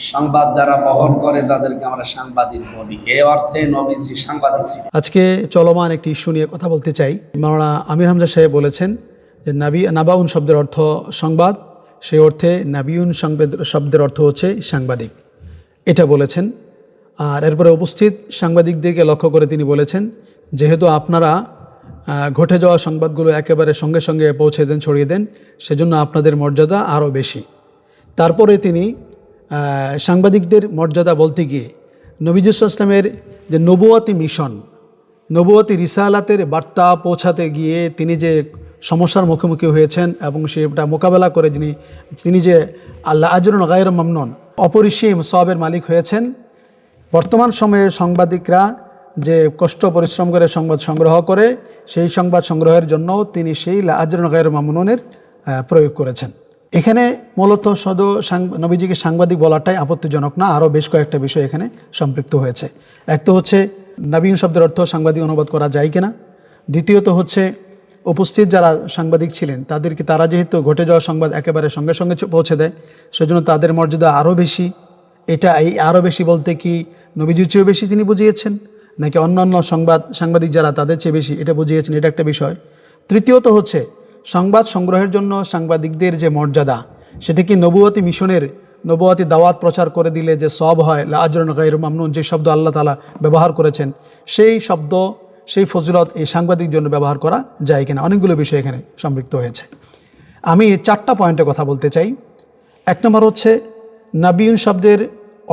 সংবাদ যারা বহন করে, তাদেরকে আমরা সাংবাদিক বলি। এ অর্থে নবীজি সাংবাদিক ছিলেন। আজকে চলমান একটি ইস্যু নিয়ে কথা বলতে চাই। মাওলানা আমির হামজা সাহেব বলেছেন যে, নাবি নাবাউন শব্দের অর্থ সংবাদ, সে অর্থে নাবিউন সংবাদ শব্দের অর্থ হচ্ছে সাংবাদিক। এটা বলেছেন। আর এরপরে উপস্থিত সাংবাদিকদেরকে লক্ষ্য করে তিনি বলেছেন, যেহেতু আপনারা ঘটে যাওয়া সংবাদগুলো একেবারে সঙ্গে সঙ্গে পৌঁছে দেন, ছড়িয়ে দেন, সেজন্য আপনাদের মর্যাদা আরও বেশি। তারপরে তিনি সাংবাদিকদের মর্যাদা বলতে গিয়ে নবীজুস ইসলামের যে নবুয়াতি মিশন, নবুয়াতি রিসালাতের বার্তা পৌঁছাতে গিয়ে তিনি যে সমস্যার মুখোমুখি হয়েছেন এবং সেটা মোকাবেলা করে যিনি, তিনি যে আল্লাহ আজরুন গায়ের মামনন, অপরিসীম সবের মালিক হয়েছেন। বর্তমান সময়ে সাংবাদিকরা যে কষ্ট পরিশ্রম করে সংবাদ সংগ্রহ করে, সেই সংবাদ সংগ্রহের জন্য তিনি সেই আজরুন গায়ের মামুনের প্রয়োগ করেছেন। এখানে মূলত সদ সাং- নবীজিকে সাংবাদিক বলাটাই আপত্তিজনক না, আরও বেশ কয়েকটা বিষয় এখানে সম্পৃক্ত হয়েছে। এক তো হচ্ছে নবীন শব্দের অর্থ সাংবাদিক অনুবাদ করা যায় কিনা। দ্বিতীয়ত হচ্ছে, উপস্থিত যারা সাংবাদিক ছিলেন, তাদেরকে তারা যেহেতু ঘটে যাওয়া সংবাদ একেবারে সঙ্গে সঙ্গে পৌঁছে দেয়, সেজন্য তাদের মর্যাদা আরও বেশি। এটা এই আরও বেশি বলতে কি নবীজির চেয়েও বেশি তিনি বুঝিয়েছেন, নাকি অন্যান্য সংবাদ, সাংবাদিক যারা তাদের চেয়ে বেশি এটা বুঝিয়েছেন, এটা একটা বিষয়। তৃতীয়ত হচ্ছে সংবাদ সংগ্রহের জন্য সাংবাদিকদের যে মর্যাদা, সেটা কি নবুয়তী মিশনের নবুয়তী দাওয়াত প্রচার করে দিলে যে সব হয় আজরন গাইর মামনুন, যে শব্দ আল্লাহ তালা ব্যবহার করেছেন, সেই শব্দ, সেই ফজিলত এই সাংবাদিক জন্য ব্যবহার করা যায় কিনা? অনেকগুলো বিষয় এখানে সম্পৃক্ত হয়েছে। আমি চারটা পয়েন্টে কথা বলতে চাই। এক নম্বর হচ্ছে, নাবিউন শব্দের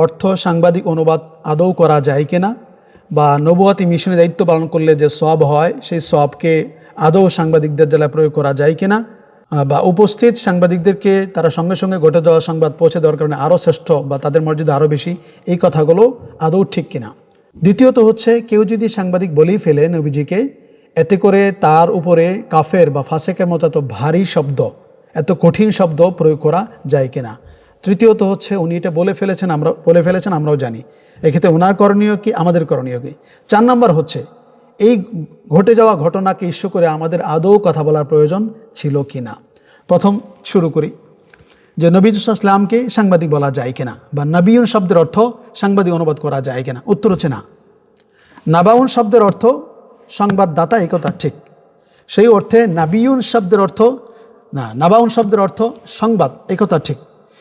অর্থ সাংবাদিক অনুবাদ আদৌ করা যায় কিনা? বা নবুয়াতি মিশনে দায়িত্ব পালন করলে যে সব হয়, সেই সবকে আদৌ সাংবাদিকদের জেলায় প্রয়োগ করা যায় কিনা বা উপস্থিত সাংবাদিকদেরকে তারা সঙ্গে সঙ্গে ঘটে যাওয়া সংবাদ পৌঁছে দেওয়ার কারণে আরও শ্রেষ্ঠ বা তাদের মর্যাদা আরও বেশি, এই কথাগুলো আদৌ ঠিক কিনা? দ্বিতীয়ত হচ্ছে, কেউ যদি সাংবাদিক বলেই ফেলে নবীজিকে, এতে করে তার উপরে কাফের বা ফাসেকের মতো এত ভারী শব্দ, এত কঠিন শব্দ প্রয়োগ করা যায় কিনা? তৃতীয়ত হচ্ছে, উনি এটা বলে ফেলেছেন, আমরা, বলে ফেলেছেন, আমরাও জানি। এক্ষেত্রে ওনার করণীয় কি, আমাদের করণীয় কি? চার নম্বর হচ্ছে এই ঘটে যাওয়া ঘটনাকে ইস্যু করে আমাদের আদৌ কথা বলার প্রয়োজন ছিল কি না? প্রথম শুরু করি। যে নবীজুসাল্লামকে সাংবাদিক বলা যায় কিনা বা নবীন শব্দের অর্থ সাংবাদিক অনুবাদ করা যায় কিনা? উত্তর হচ্ছে না। নাবাউন শব্দের অর্থ সংবাদদাতা, এই কথা ঠিক। সেই অর্থে নাবিউন শব্দের অর্থ, না, নাবাউন শব্দের অর্থ সংবাদ, এই কথা ঠিক।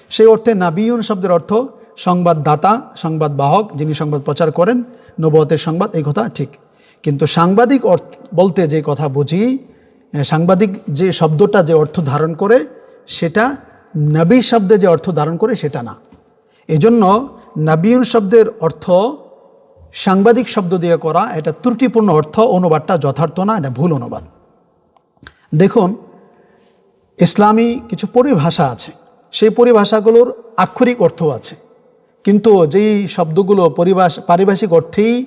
সেই অর্থে নাবিউন শব্দের অর্থ সংবাদদাতা, সংবাদবাহক যিনি সংবাদ প্রচার করেন নবতের সংবাদ, এই কথা ঠিক। কিন্তু সাংবাদিক অর্থ বলতে যে কথা বুঝি সাংবাদিক যে শব্দটা যে অর্থ ধারণ করে, সেটা নবী শব্দে যে অর্থ ধারণ করে, সেটা না। এজন্য নাবিউন শব্দের অর্থ সাংবাদিক শব্দ দিয়ে করা, এটা ত্রুটিপূর্ণ অর্থ, অনুবাদটা যথার্থ না, এটা ভুল অনুবাদ। দেখুন, ইসলামী কিছু পরিভাষা আছে, সেই পরিভাষাগুলোর আক্ষরিক অর্থ আছে। কিন্তু যেই শব্দগুলো পরিভাষ, পারিভাষিক অর্থেই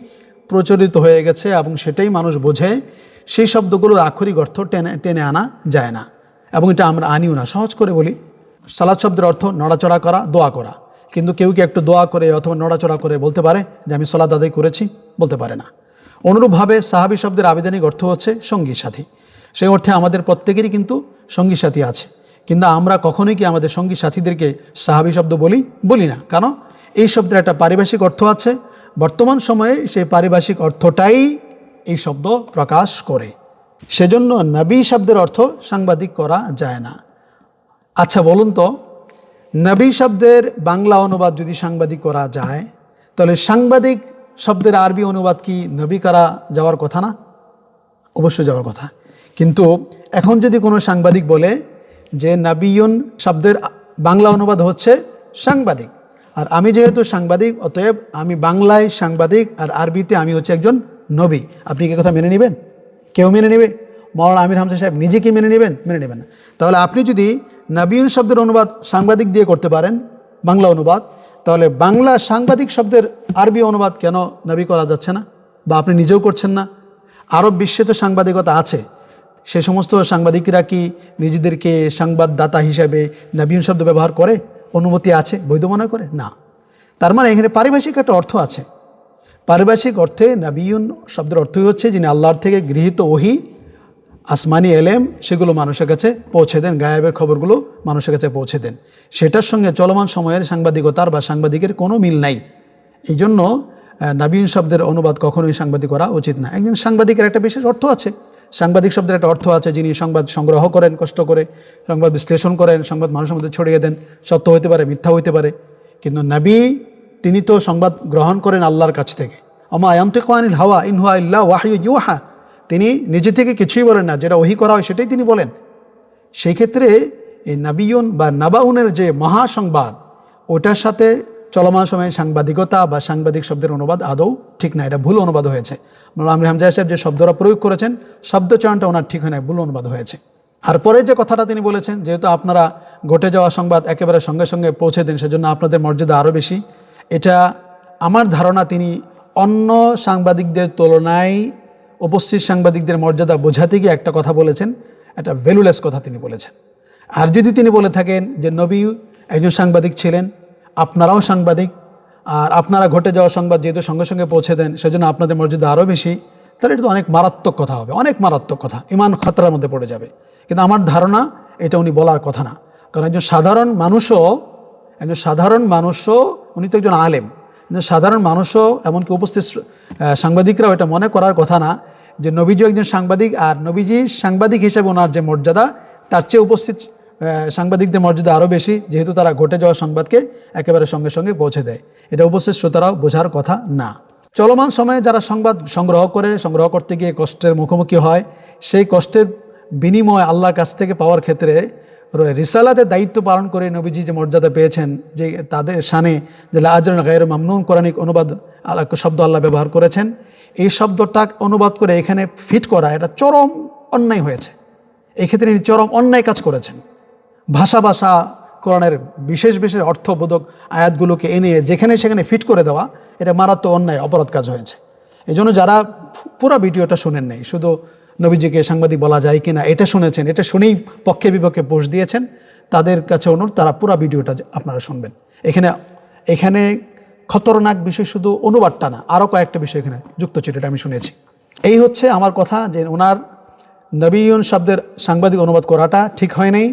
প্রচলিত হয়ে গেছে এবং সেটাই মানুষ বোঝে, সেই শব্দগুলোর আক্ষরিক অর্থ টেনে টেনে আনা যায় না এবং এটা আমরা আনিও না। সহজ করে বলি, সালাদ শব্দের অর্থ নড়াচড়া করা, দোয়া করা। কিন্তু কেউ কি একটু দোয়া করে অথবা নড়াচড়া করে বলতে পারে যে আমি সলাদ আদায় করেছি? বলতে পারে না। অনুরূপভাবে সাহাবি শব্দের আবেদনিক অর্থ হচ্ছে সঙ্গী সাথী। সেই অর্থে আমাদের প্রত্যেকেরই কিন্তু সঙ্গী সাথী আছে। কিন্তু আমরা কখনোই কি আমাদের সঙ্গী সাথীদেরকে সাহাবি শব্দ বলি? বলি না। কারণ এই শব্দের একটা পারিভাষিক অর্থ আছে বর্তমান সময়ে সেই পারিভাষিক অর্থটাই এই শব্দ প্রকাশ করে। সেজন্য নবী শব্দের অর্থ সাংবাদিক করা যায় না। আচ্ছা বলুন তো, নবী শব্দের বাংলা অনুবাদ যদি সাংবাদিক করা যায়, তাহলে সাংবাদিক শব্দের আরবি অনুবাদ কি নবী করা যাওয়ার কথা না? অবশ্যই যাওয়ার কথা। কিন্তু এখন যদি কোনো সাংবাদিক বলে যে নাবিয়ন শব্দের বাংলা অনুবাদ হচ্ছে সাংবাদিক আর আমি যেহেতু সাংবাদিক, অতএব আমি বাংলায় সাংবাদিক আর আরবিতে আমি হচ্ছে একজন নবী। আপনি কি কথা মেনে নেবেন? কেউ মেনে নেবে? মৌলানা আমির হামজা সাহেব নিজে কি মেনে নেবেন? মেনে নেবেন না। তাহলে আপনি যদি নাবিয়ন শব্দের অনুবাদ সাংবাদিক দিয়ে করতে পারেন, বাংলা অনুবাদ, তাহলে বাংলা সাংবাদিক শব্দের আরবি অনুবাদ কেন নবী করা যাচ্ছে না? বা আপনি নিজেও করছেন না? আরব বিশ্বে তো সাংবাদিকতা আছে। সে সমস্ত সাংবাদিকরা কি নিজেদেরকে সংবাদদাতা হিসাবে নবীন শব্দ ব্যবহার করে? অনুমতি আছে, বৈধ মনে করে? না। তার মানে এখানে পারিভাষিক একটা অর্থ আছে। পারিভাষিক অর্থে নবীন শব্দের অর্থই হচ্ছে যিনি আল্লাহর থেকে গৃহীত ওহি, আসমানি এলেম, সেগুলো মানুষের কাছে পৌঁছে দেন, গায়েবের খবরগুলো মানুষের কাছে পৌঁছে দেন। সেটার সঙ্গে চলমান সময়ের সাংবাদিকতার বা সাংবাদিকের কোনো মিল নাই। এই জন্য নাবিন শব্দের অনুবাদ কখনোই সাংবাদিক করা উচিত না। একজন সাংবাদিকের একটা বিশেষ অর্থ আছে। সাংবাদিক শব্দের একটা অর্থ আছে যিনি সংবাদ সংগ্রহ করেন, কষ্ট করে, সংবাদ বিশ্লেষণ করেন, সংবাদ মানুষের মধ্যে ছড়িয়ে দেন, সত্য হইতে পারে, মিথ্যা হইতে পারে। কিন্তু নাবি, তিনি তো সংবাদ গ্রহণ করেন আল্লাহর কাছ থেকে। আমা আয়ন্তিক আনিল হাওয়া ইনহুয়া ইল্লা ওয়াহিউ ইউহা। তিনি নিজে থেকে কিছুই বলেন না, যেটা ওহি করা হয় সেটাই তিনি বলেন। সেই ক্ষেত্রে এই নাবিয়ন বা নাবাউনের যে মহাসংবাদ, ওটার সাথে চলমান সময়ে সাংবাদিকতা বা সাংবাদিক শব্দের অনুবাদ আদৌ ঠিক না, এটা ভুল অনুবাদ হয়েছে। আমির হামজা সাহেব যে শব্দরা প্রয়োগ করেছেন, শব্দ চয়নটা ওনার ঠিক হয় না ভুল অনুবাদ হয়েছে। আর পরে যে কথাটা তিনি বলেছেন, যেহেতু আপনারা ঘটে যাওয়া সংবাদ একেবারে সঙ্গে সঙ্গে পৌঁছে দেন, সেজন্য আপনাদের মর্যাদা আরও বেশি। এটা আমার ধারণা তিনি অন্য সাংবাদিকদের তুলনায় উপস্থিত সাংবাদিকদের মর্যাদা বোঝাতে গিয়ে একটা কথা বলেছেন, একটা ভ্যালুলেস কথা তিনি বলেছেন। আর যদি তিনি বলে থাকেন যে নবী একজন সাংবাদিক ছিলেন আপনারাও সাংবাদিক, আর আপনারা ঘটে যাওয়া সংবাদ যেহেতু সঙ্গে সঙ্গে পৌঁছে দেন, সেজন্য আপনাদের মর্যাদা আরও বেশি, তাহলে এটা তো অনেক মারাত্মক কথা হবে, অনেক মারাত্মক কথা, ইমান খতরার মধ্যে পড়ে যাবে। কিন্তু আমার ধারণা এটা উনি বলার কথা না, কারণ একজন সাধারণ মানুষও, একজন সাধারণ মানুষও, উনি তো একজন আলেম, কিন্তু সাধারণ মানুষও এমনকি উপস্থিত সাংবাদিকরাও এটা মনে করার কথা না, যে নবীজি একজন সাংবাদিক, আর নবীজি সাংবাদিক হিসেবে ওনার যে মর্যাদা, তার চেয়ে উপস্থিত সাংবাদিকদের মর্যাদা আরও বেশি, যেহেতু তারা ঘটে যাওয়া সংবাদকে একেবারে সঙ্গে সঙ্গে পৌঁছে দেয়। এটা উপস্থিত শ্রোতারাও বোঝার কথা না। চলমান সময়ে যারা সংবাদ সংগ্রহ করে, সংগ্রহ করতে গিয়ে কষ্টের মুখোমুখি হয়, সেই কষ্টের বিনিময় আল্লাহর কাছ থেকে পাওয়ার ক্ষেত্রে র- রিসালাতের দায়িত্ব পালন করে নবীজি যে মর্যাদা পেয়েছেন, যে তাদের শানে যে আজরন গায়ের মামনুন, কোরআনিক অনুবাদ শব্দ আল্লাহ ব্যবহার করেছেন, এই শব্দটা অনুবাদ করে এখানে ফিট করা এটা চরম অন্যায় হয়েছে। এক্ষেত্রে তিনি চরম অন্যায় কাজ করেছেন। ভাষা ভাষা কোরআনের বিশেষ বিশেষ অর্থবোধক আয়াতগুলোকে এনে যেখানে সেখানে ফিট করে দেওয়া, এটা মারাত্মক অন্যায়, অপরাধ কাজ হয়েছে। এই জন্য যারা পুরো ভিডিওটা শুনেন নাই, শুধু নবীজিকে সাংবাদিক বলা যায় কি না এটা শুনেছেন, এটা শুনেই পক্ষে বিপক্ষে পোষ দিয়েছেন, তাদের কাছে অনুরোধ, তারা পুরো ভিডিওটা আপনারা শুনবেন। এখানে এখানে খতরনাক বিষয় শুধু অনুবাদটা না আরও কয়েকটা বিষয় এখানে যুক্ত ছিল, এটা আমি শুনেছি। এই হচ্ছে আমার কথা যে ওনার নবীন শব্দের সাংবাদিক অনুবাদ করাটা ঠিক হয় নাই।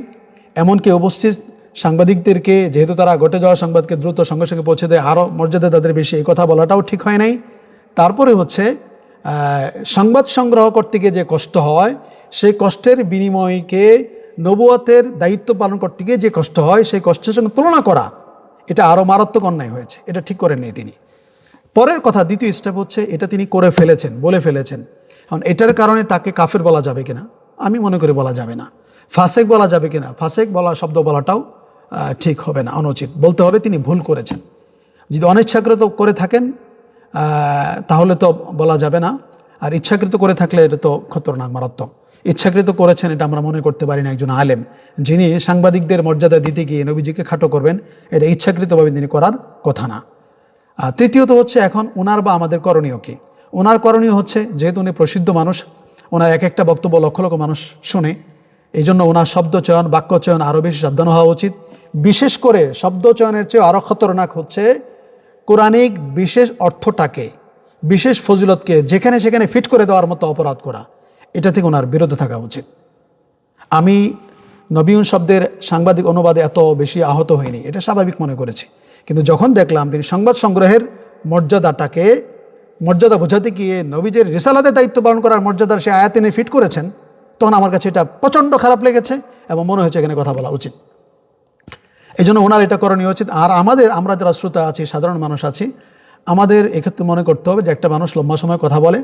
এমনকি উপস্থিত সাংবাদিকদেরকে, যেহেতু তারা ঘটে যাওয়া সংবাদকে দ্রুত সঙ্গে সঙ্গে পৌঁছে দেয় আরও মর্যাদা তাদের বেশি, এই কথা বলাটাও ঠিক হয় নাই। তারপরে হচ্ছে সংবাদ সংগ্রহ করতে গিয়ে যে কষ্ট হয়, সেই কষ্টের বিনিময়কে নবুয়াতের দায়িত্ব পালন করতে গিয়ে যে কষ্ট হয়, সেই কষ্টের সঙ্গে তুলনা করা, এটা আরও মারাত্মক অন্যায় হয়েছে। এটা ঠিক করেন নেই তিনি। পরের কথা, দ্বিতীয় স্টেপ হচ্ছে, এটা তিনি করে ফেলেছেন, বলে ফেলেছেন। এখন এটার কারণে তাকে কাফের বলা যাবে কিনা? আমি মনে করি বলা যাবে না। ফাসেক বলা যাবে কিনা? ফাসেক বলা, শব্দ বলাটাও ঠিক হবে না, অনুচিত। বলতে হবে তিনি ভুল করেছেন। যদি অনিচ্ছাকৃত করে থাকেন তাহলে তো বলা যাবে না। আর ইচ্ছাকৃত করে থাকলে এটা তো খতরনাক, মারাত্মক। ইচ্ছাকৃত করেছেন, এটা আমরা মনে করতে পারি না একজন আলেম। যিনি সাংবাদিকদের মর্যাদা দিতে গিয়ে নবীজিকে খাটো করবেন, এটা ইচ্ছাকৃতভাবে তিনি করার কথা না। তৃতীয়ত হচ্ছে এখন ওনার বা আমাদের করণীয় কী? ওনার করণীয় হচ্ছে, যেহেতু উনি প্রসিদ্ধ মানুষ ওনার এক একটা বক্তব্য লক্ষ লক্ষ মানুষ শোনে এই জন্য ওনার শব্দ চয়ন, বাক্য চয়ন আরও বেশি সাবধান হওয়া উচিত। বিশেষ করে শব্দ চয়নের চেয়ে আরও খতরনাক হচ্ছে কোরআনিক বিশেষ অর্থটাকে, বিশেষ ফজিলতকে যেখানে সেখানে ফিট করে দেওয়ার মতো অপরাধ করা, এটা থেকে ওনার বিরত থাকা উচিত। আমি নবীন শব্দের সাংবাদিক অনুবাদে এত বেশি আহত হইনি, এটা স্বাভাবিক মনে করেছি। কিন্তু যখন দেখলাম তিনি সংবাদ সংগ্রহের মর্যাদাটাকে, মর্যাদা বোঝাতে গিয়ে নবীজের রিসালাতে দায়িত্ব পালন করার মর্যাদার সে আয়াত তিনি ফিট করেছেন তখন আমার কাছে এটা প্রচণ্ড খারাপ লেগেছে এবং মনে হয়েছে এখানে কথা বলা উচিত। এই জন্য ওনার এটা করণীয় উচিত। আর আমাদের, আমরা যারা শ্রোতা আছি, সাধারণ মানুষ আছি, আমাদের এক্ষেত্রে মনে করতে হবে যে একটা মানুষ লম্বা সময় কথা বলে।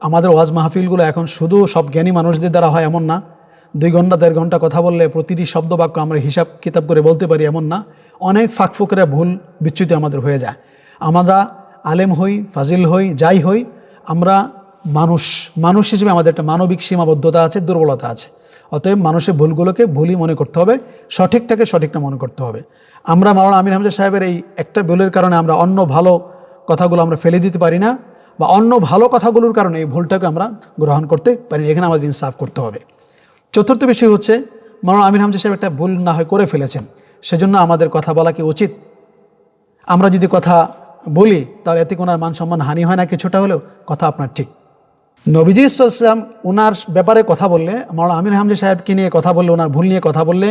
আমাদের ওয়াজ মাহফিলগুলো এখন শুধু সব জ্ঞানী মানুষদের দ্বারা হয় এমন না। দুই ঘণ্টা, দেড় ঘণ্টা কথা বললে প্রতিটি শব্দ বাক্য আমরা হিসাব কিতাব করে বলতে পারি এমন না। অনেক ফাঁকফুকরে ভুল বিচ্যুতি আমাদের হয়ে যায়। আমরা আলেম হই, ফাজিল হই, যাই হই, আমরা মানুষ মানুষ হিসেবে আমাদের একটা মানবিক সীমাবদ্ধতা আছে, দুর্বলতা আছে। অতএব মানুষের ভুলগুলোকে ভুলই মনে করতে হবে, সঠিকটাকে সঠিকটা মনে করতে হবে। আমরা মাওলানা আমির হামজা সাহেবের এই একটা ভুলের কারণে আমরা অন্য ভালো কথাগুলো আমরা ফেলে দিতে পারি না, বা অন্য ভালো কথাগুলোর কারণে এই ভুলটাকে আমরা গ্রহণ করতে পারি না। এখানে আমাদের ইনসাফ করতে হবে। চতুর্থ বিষয় হচ্ছে, মাওলানা আমির হামজা সাহেব একটা ভুল না হয় করে ফেলেছেন, সেজন্য আমাদের কথা বলা কি উচিত? আমরা যদি কথা বলি, তাহলে এতে কোনো মান সম্মান হানি হয় না, কিছুটা হলেও কথা আপনার ঠিক। নবীজি ইসলাম ওনার ব্যাপারে কথা বললে, মাওলানা আমির হামজা সাহেবকে নিয়ে কথা বললে ওনার ভুল নিয়ে কথা বললে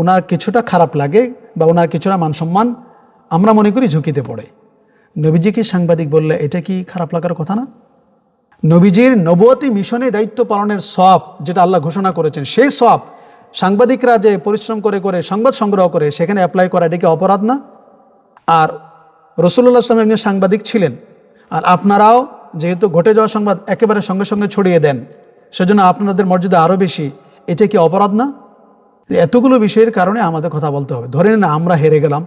ওনার কিছুটা খারাপ লাগে বা ওনার কিছুটা মান সম্মান আমরা মনে করি ঝুঁকিতে পড়ে। নবীজিকে সাংবাদিক বললে, এটা কি খারাপ লাগার কথা না? নবীজির নবতী মিশনে দায়িত্ব পালনের সব যেটা আল্লাহ ঘোষণা করেছেন, সেই সব সাংবাদিকরা যে পরিশ্রম করে করে সংবাদ সংগ্রহ করে সেখানে অ্যাপ্লাই করা এটা কি অপরাধ না? আর রসুল্লাহ আসলাম একজন সাংবাদিক ছিলেন, আর আপনারাও যেহেতু ঘটে যাওয়া সংবাদ একেবারে সঙ্গে সঙ্গে ছড়িয়ে দেন, সেজন্য আপনাদের মর্যাদা আরও বেশি। এটা কি অপরাধ না? এতগুলো বিষয়ের কারণে আমাদের কথা বলতে হবে। ধরে নিন আমরা হেরে গেলাম,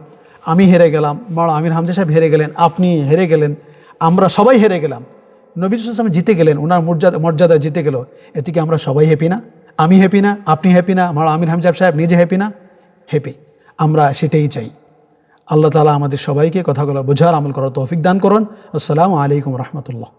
আমি হেরে গেলাম মাওলা আমির হামজা সাহেব হেরে গেলেন, আপনি হেরে গেলেন, আমরা সবাই হেরে গেলাম। নবী সালাম জিতে গেলেন ওনার মর্যাদা মর্যাদা জিতে গেল। এতে কি আমরা সবাই হ্যাপি না? আমি হ্যাপি না, আপনি হ্যাপি না মাওলা আমির হামজাব সাহেব নিজে হ্যাপি না? হ্যাপি আমরা সেটাই চাই। আল্লাহ তালা আমাদের সবাইকে কথাগুলো বোঝার আমল করার তৌফিক দান করুন। আসসালামু আলাইকুম রহমতুল্লাহ।